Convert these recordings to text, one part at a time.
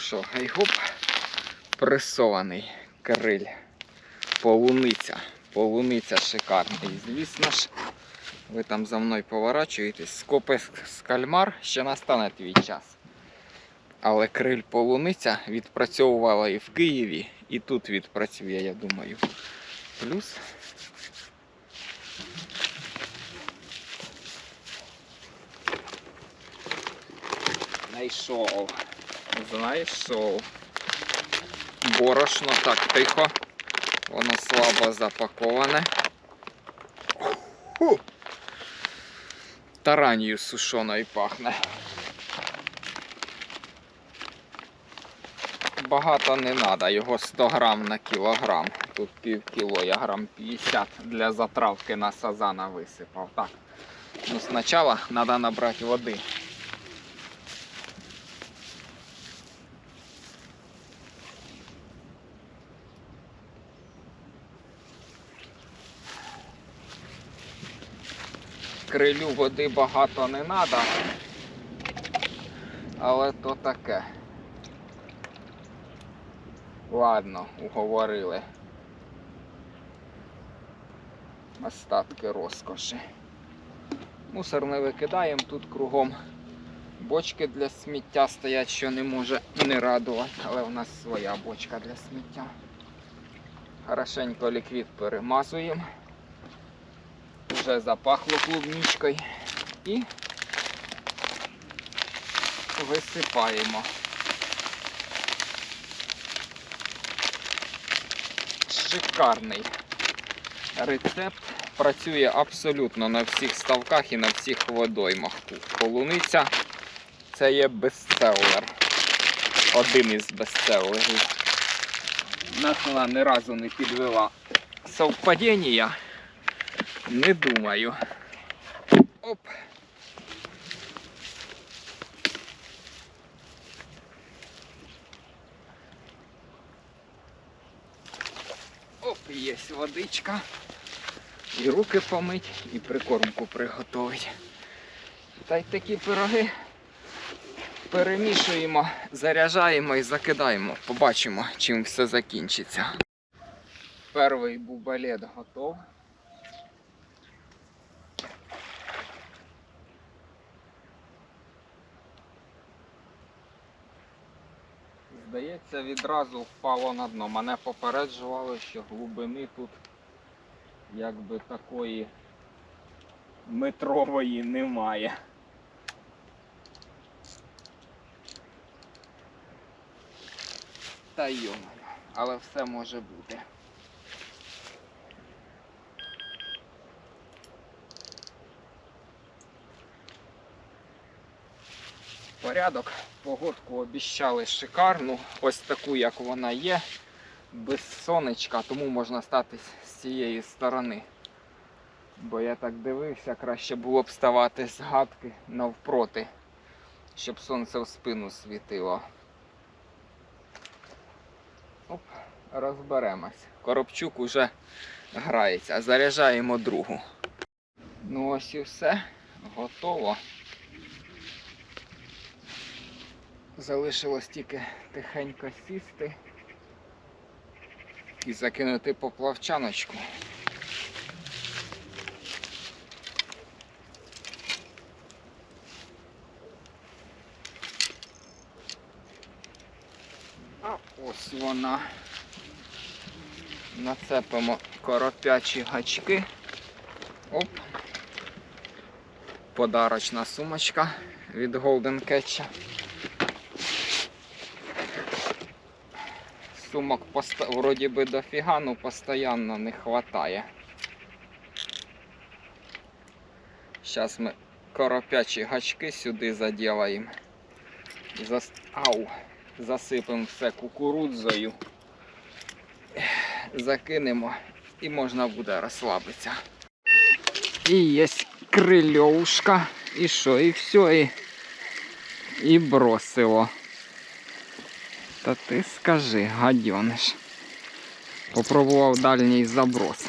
що, гайгоп пресований криль. Полуниця. Полуниця шикарна. І звісно ж, ви там за мною поворачуєтесь. Скопи з кальмар ще настане твій час. Але криль полуниця відпрацьовувала і в Києві, і тут відпрацює, я думаю. Плюс. Знайшов. Знайшов. Борошно так тихо. Воно слабо запаковане. Ху. Таранію сушоною пахне. Багато не треба, його 100 грам на кілограм. Тут пів кіло, я грам 50 для затравки на сазана висипав. Так. Ну, спочатку треба набрати води. Крилю води багато не треба, але то таке. Ладно, уговорили. Остатки розкоші. Мусор не викидаємо тут кругом. Бочки для сміття стоять, що не може не радувати, але у нас своя бочка для сміття. Хорошенько ліквід перемазуємо. Вже запахло клубничкою і висипаємо. Шикарний рецепт. Працює абсолютно на всіх ставках і на всіх водоймах. Полуниця це є бестселер. Один із бестселерів. Вона ні разу не підвела совпадіння. Не думаю. Оп. Оп, є водичка. І руки помить, і прикормку приготовить. Та й такі пироги перемішуємо, заряджаємо і закидаємо. Побачимо, чим все закінчиться. Перший бубалет готов. Здається, відразу впало на дно. Мене попереджували, що глибини тут якби такої метрової немає. Та йому, але все може бути. Порядок, погодку обіщали шикарну, ось таку, як вона є, без сонечка, тому можна статись з цієї сторони. Бо я так дивився, краще було б ставати з гадки навпроти, щоб сонце в спину світило. Оп, розберемось. Коробчук уже грається, заряджаємо другу. Ну ось і все, готово. Залишилось тільки тихенько сісти і закинути поплавчаночку. А ось вона. Нацепимо коропячі гачки. Оп. Подарочна сумочка від Golden Catch. Сумок поста... вроді би дофіга, ну постійно не вистачає. Зараз ми коропячі гачки сюди заділаємо. Зас... Ау! Засипемо все кукурудзою. Закинемо і можна буде розслабитися. І є крильовушка. І що, і все, і, і бросило. Та ти скажи, гадьониш. Попробував дальній заброс.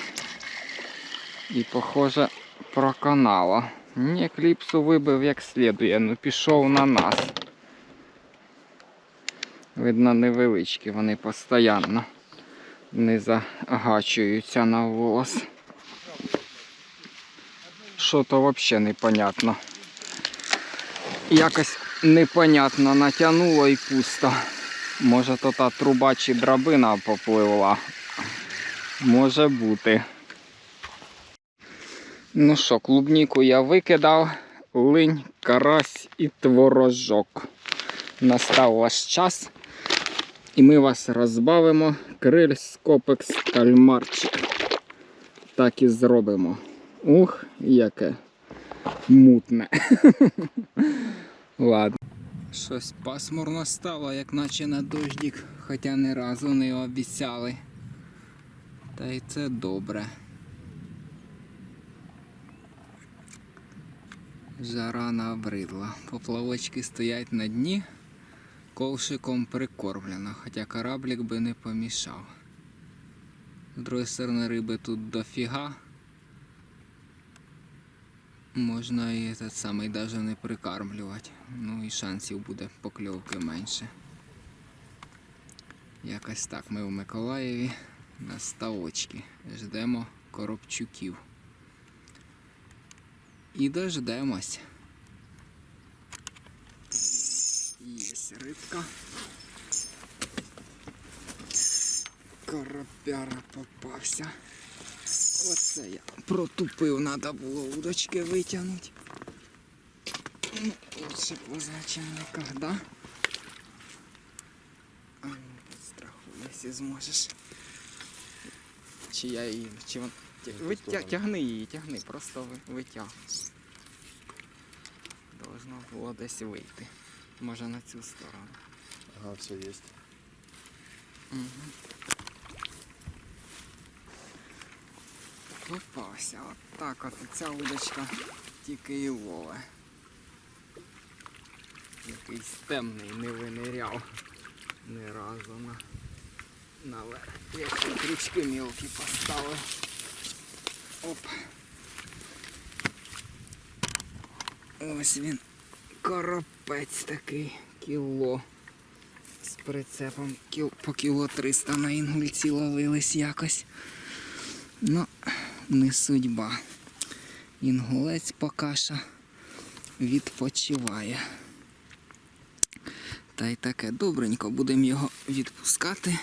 І, похоже, проканало. Ні, кліпсу вибив як слідує, ну пішов на нас. Видно, невеличкі, вони постійно не загачуються на волос. Що то взагалі непонятно. Якось непонятно натягнуло і пусто. Може то та труба чи драбина попливла. Може бути. Ну що, клубніку я викидав, линь, карась і творожок. Настав ваш час. І ми вас розбавимо криль скопекс кальмарчик. Так і зробимо. Ух, яке мутне. Ладно. Щось пасмурно стало, як наче на дождик, хоча ні разу не обіцяли. Та й це добре. Жара набридла. Поплавочки стоять на дні, ковшиком прикормлено, хоча кораблік би не помішав. З другої сторони риби тут дофіга. Можна і этот самий даже не прикармлювати. Ну і шансів буде покльовки менше. Якось так ми в Миколаєві на ставочки. Ждемо коробчуків. І дождемось. Є рибка. Коропяра попався. Оце я протупив, треба було удочки витягнути. Ну, лучше поздно, чем никогда. А ну, підстрахуй, якщо зможеш. Чи я її, чи вон... Тя- Витя... Тягни її, тягни, просто ви- витягуй. Должно було десь вийти. Може на цю сторону. Ага, все есть. Угу. Попався. От так от ця удочка тільки і лове. Якийсь темний не виниряв ні разу на наверх. Я ще крючки мілкі поставив. Оп. Ось він. Коропець такий кіло. З прицепом по кіло 300 на інгульці ловились якось. Ну, не судьба. Інгулець покаша відпочиває. Та й таке добренько, будемо його відпускати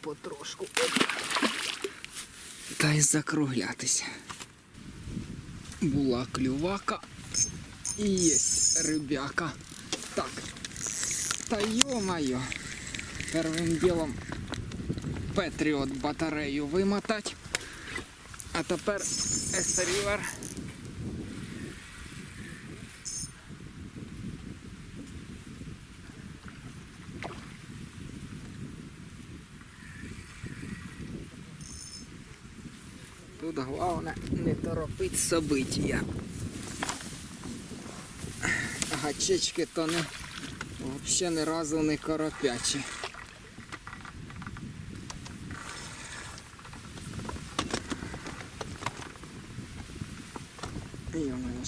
потрошку. Та й закруглятися. Була клювака і є рибяка. Так, та йо-моє. Первим ділом Петріот батарею вимотать. А тепер естерівер. Тут головне не торопить события. Гачечки то не взагалі ні разу не коропячі.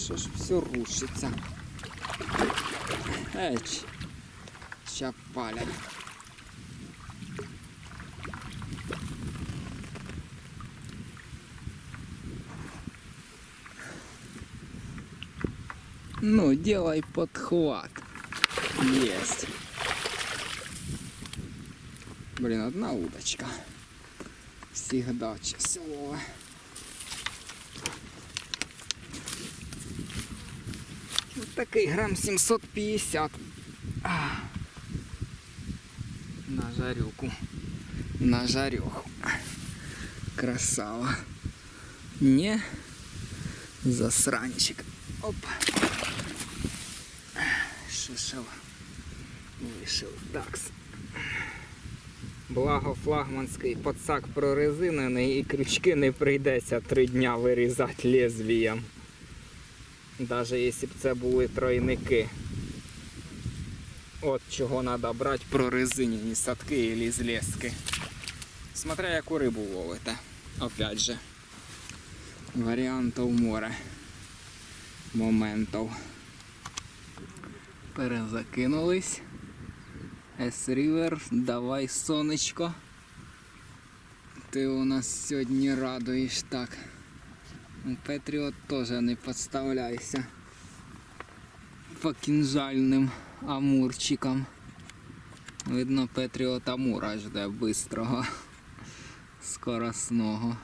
Що ж все рушиться. Еч. Ща палять. Ну, делай подхват. Есть. Блин, одна удочка. Всегда часовая. Такий грам 750. На жарюку. На жарюху. Красава. Не засранчик. Оп. Шишел. Вийшов такс. Благо флагманський подсак прорезинений і крючки не прийдеться три дня вирізати лезвієм. Даже якщо б це були тройники. От чого треба брати прорезинені садки і злески. Смотря яку рибу ловите. Опять же. Варіантів море. Моментів. Перезакинулись. S-River, давай сонечко. Ти у нас сьогодні радуєш так. Петріот теж не підставляйся. По кінжальним амурчикам. Видно, Петріот Амура жде бистрого, скоросного.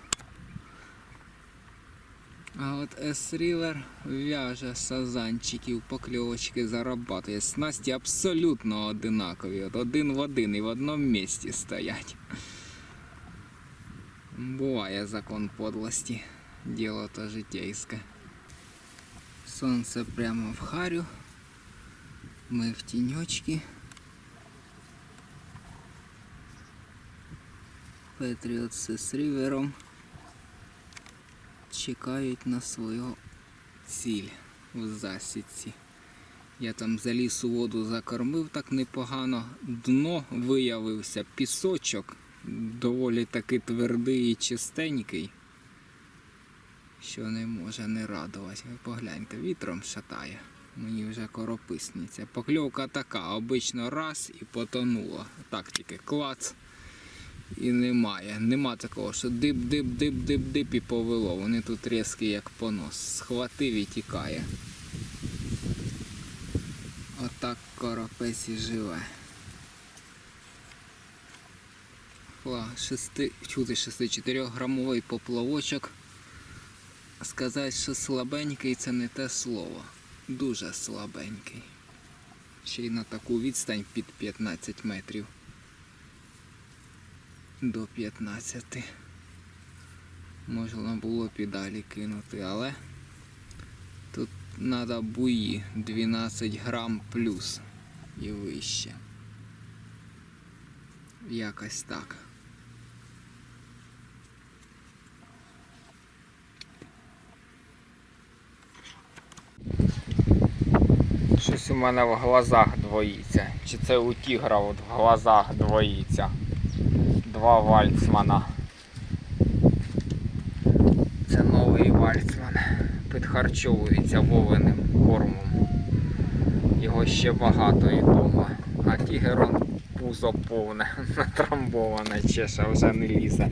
А от S-River в'яже сазанчиків, покльовочки зарабатує. Снасті абсолютно одинакові. От один в один і в одному місці стоять. Буває закон подлості. Діло то житейське. Сонце прямо в харю. Ми в тіньочки. Петріот з рівером чекають на свою ціль в засідці. Я там заліз у воду закормив так непогано. Дно виявився пісочок, доволі таки твердий і чистенький, що не може не радувати. Ви погляньте, вітром шатає. Мені вже корописниця. Покльовка така, обично раз і потонула. Так тільки клац. І немає. Нема такого, що дип, дип, дип, дип, дип і повело. Вони тут різкі як понос. Схватив і тікає. Отак коропець і живе. Фла, шести, чути 6-4 грамовий поплавочок. Сказати, що слабенький це не те слово. Дуже слабенький. Ще й на таку відстань під 15 метрів до 15. Можна було б і далі кинути, але тут треба буї 12 грам плюс і вище. Якось так. Щось у мене в глазах двоїться. Чи це у тігра в глазах двоїться два вальцмана. Це новий вальцман. Підхарчовується вовиним кормом. Його ще багато і дома. А тігерон пузо повне, натрамбоване, чеша вже не лізе.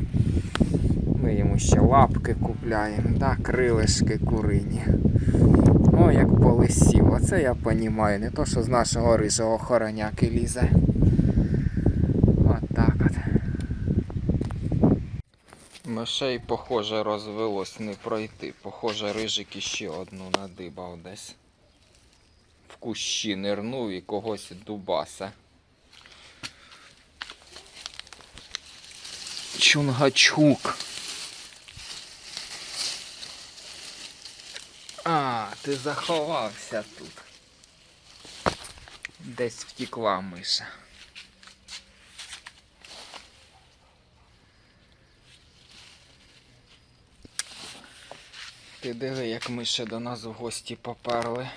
Ми йому ще лапки купляємо, да, крилишки курині. О, як полисів, оце я понімаю, не то що з нашого рижого хороняки лізе. От так от. Мишей, похоже, розвелось не пройти. Похоже, рижик іще одну надибав десь. В кущі нирнув і когось дубаса. Чунгачук. А, ти заховався тут. Десь втекла миша. Ти диви, як ми ще до нас в гості поперли.